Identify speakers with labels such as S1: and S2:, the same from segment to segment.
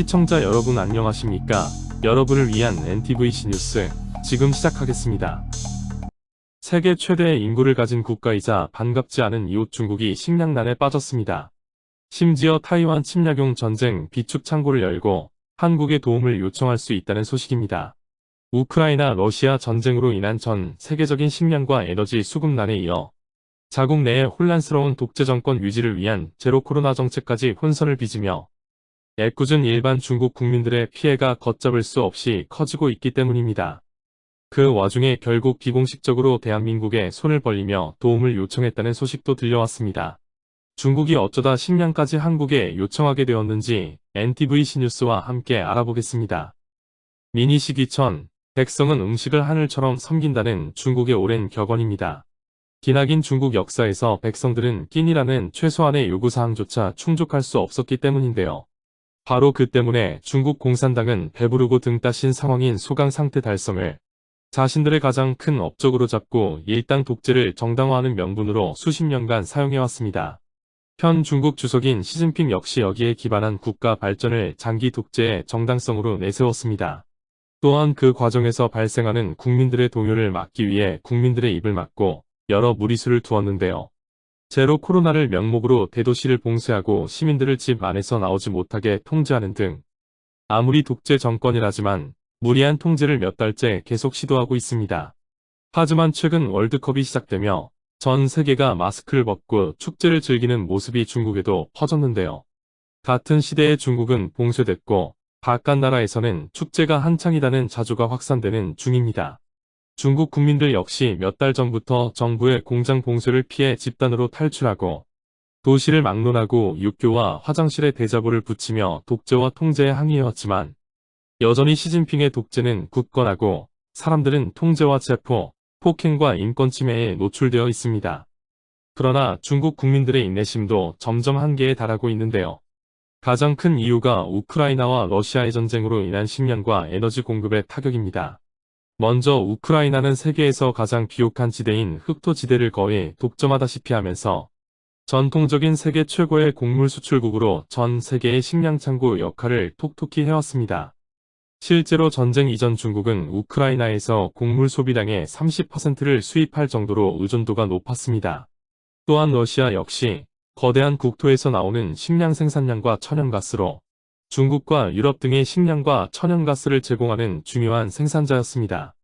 S1: 시청자 여러분 안녕하십니까? 여러분을 위한 NTVC 뉴스 지금 시작하겠습니다. 세계 최대의 인구를 가진 국가이자 반갑지 않은 이웃 중국이 식량난에 빠졌습니다. 심지어 타이완 침략용 전쟁 비축 창고를 열고 한국에 도움을 요청할 수 있다는 소식입니다. 우크라이나 러시아 전쟁으로 인한 전 세계적인 식량과 에너지 수급난에 이어 자국 내의 혼란스러운 독재 정권 유지를 위한 제로 코로나 정책까지 혼선을 빚으며 애꿎은 일반 중국 국민들의 피해가 걷잡을 수 없이 커지고 있기 때문입니다. 그 와중에 결국 비공식적으로 대한민국에 손을 벌리며 도움을 요청했다는 소식도 들려왔습니다. 중국이 어쩌다 식량까지 한국에 요청하게 되었는지 NTVC 뉴스와 함께 알아보겠습니다. 미니 시기천, 백성은 음식을 하늘처럼 섬긴다는 중국의 오랜 격언입니다. 기나긴 중국 역사에서 백성들은 끼니라는 최소한의 요구사항조차 충족할 수 없었기 때문인데요. 바로 그 때문에 중국 공산당은 배부르고 등 따신 상황인 소강 상태 달성을 자신들의 가장 큰 업적으로 잡고 일당 독재를 정당화하는 명분으로 수십 년간 사용해왔습니다. 현 중국 주석인 시진핑 역시 여기에 기반한 국가 발전을 장기 독재의 정당성으로 내세웠습니다. 또한 그 과정에서 발생하는 국민들의 동요를 막기 위해 국민들의 입을 막고 여러 무리수를 두었는데요. 제로 코로나를 명목으로 대도시를 봉쇄하고 시민들을 집 안에서 나오지 못하게 통제하는 등 아무리 독재 정권이라지만 무리한 통제를 몇 달째 계속 시도하고 있습니다. 하지만 최근 월드컵이 시작되며 전 세계가 마스크를 벗고 축제를 즐기는 모습이 중국에도 퍼졌는데요. 같은 시대의 중국은 봉쇄됐고 바깥 나라에서는 축제가 한창이라는 자조가 확산되는 중입니다. 중국 국민들 역시 몇 달 전부터 정부의 공장 봉쇄를 피해 집단으로 탈출하고 도시를 막론하고 육교와 화장실에 대자보를 붙이며 독재와 통제에 항의해왔지만 여전히 시진핑의 독재는 굳건하고 사람들은 통제와 체포, 폭행과 인권 침해에 노출되어 있습니다. 그러나 중국 국민들의 인내심도 점점 한계에 달하고 있는데요. 가장 큰 이유가 우크라이나와 러시아의 전쟁으로 인한 식량과 에너지 공급의 타격입니다. 먼저 우크라이나는 세계에서 가장 비옥한 지대인 흑토지대를 거의 독점하다시피 하면서 전통적인 세계 최고의 곡물 수출국으로 전 세계의 식량 창고 역할을 톡톡히 해왔습니다. 실제로 전쟁 이전 중국은 우크라이나에서 곡물 소비량의 30%를 수입할 정도로 의존도가 높았습니다. 또한 러시아 역시 거대한 국토에서 나오는 식량 생산량과 천연가스로 중국과 유럽 등의 식량과 천연가스를 제공하는 중요한 생산자였습니다.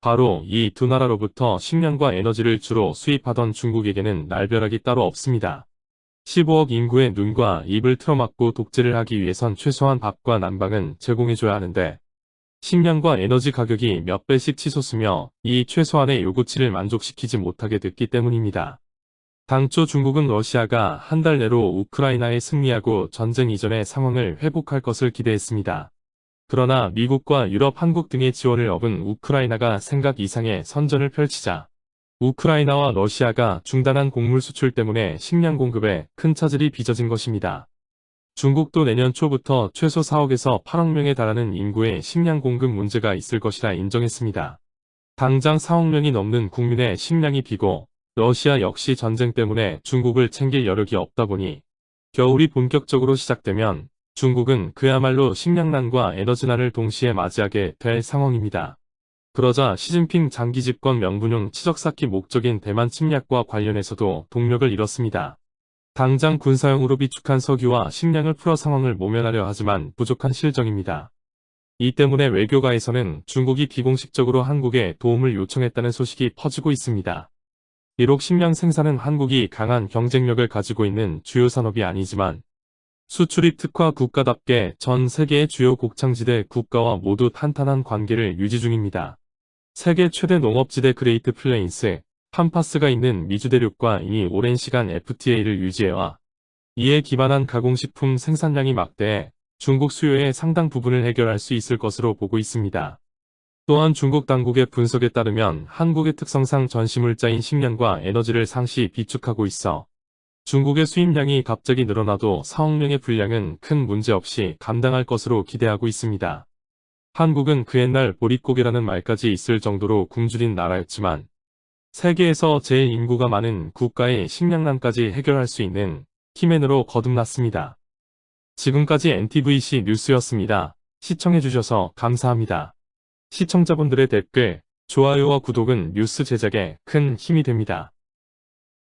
S1: 바로 이 두 나라로부터 식량과 에너지를 주로 수입하던 중국에게는 날벼락이 따로 없습니다. 15억 인구의 눈과 입을 틀어막고 독재를 하기 위해선 최소한 밥과 난방은 제공해줘야 하는데 식량과 에너지 가격이 몇 배씩 치솟으며 이 최소한의 요구치를 만족시키지 못하게 됐기 때문입니다. 당초 중국은 러시아가 한 달 내로 우크라이나에 승리하고 전쟁 이전의 상황을 회복할 것을 기대했습니다. 그러나 미국과 유럽, 한국 등의 지원을 얻은 우크라이나가 생각 이상의 선전을 펼치자 우크라이나와 러시아가 중단한 곡물 수출 때문에 식량 공급에 큰 차질이 빚어진 것입니다. 중국도 내년 초부터 최소 4억에서 8억 명에 달하는 인구의 식량 공급 문제가 있을 것이라 인정했습니다. 당장 4억 명이 넘는 국민의 식량이 비고 러시아 역시 전쟁 때문에 중국을 챙길 여력이 없다 보니 겨울이 본격적으로 시작되면 중국은 그야말로 식량난과 에너지난을 동시에 맞이하게 될 상황입니다. 그러자 시진핑 장기 집권 명분용 치적 쌓기 목적인 대만 침략과 관련해서도 동력을 잃었습니다. 당장 군사용으로 비축한 석유와 식량을 풀어 상황을 모면하려 하지만 부족한 실정입니다. 이 때문에 외교가에서는 중국이 비공식적으로 한국에 도움을 요청했다는 소식이 퍼지고 있습니다. 비록 식량 생산은 한국이 강한 경쟁력을 가지고 있는 주요 산업이 아니지만 수출입 특화 국가답게 전 세계의 주요 곡창지대 국가와 모두 탄탄한 관계를 유지 중입니다. 세계 최대 농업지대 그레이트 플레인스, 팜파스가 있는 미주 대륙과 이미 오랜 시간 FTA를 유지해와 이에 기반한 가공식품 생산량이 막대해 중국 수요의 상당 부분을 해결할 수 있을 것으로 보고 있습니다. 또한 중국 당국의 분석에 따르면 한국의 특성상 전시물자인 식량과 에너지를 상시 비축하고 있어 중국의 수입량이 갑자기 늘어나도 4억 명의 분량은 큰 문제 없이 감당할 것으로 기대하고 있습니다. 한국은 그 옛날 보릿고개라는 말까지 있을 정도로 굶주린 나라였지만 세계에서 제일 인구가 많은 국가의 식량난까지 해결할 수 있는 키맨으로 거듭났습니다. 지금까지 NTVC 뉴스였습니다. 시청해주셔서 감사합니다. 시청자분들의 댓글, 좋아요와 구독은 뉴스 제작에 큰 힘이 됩니다.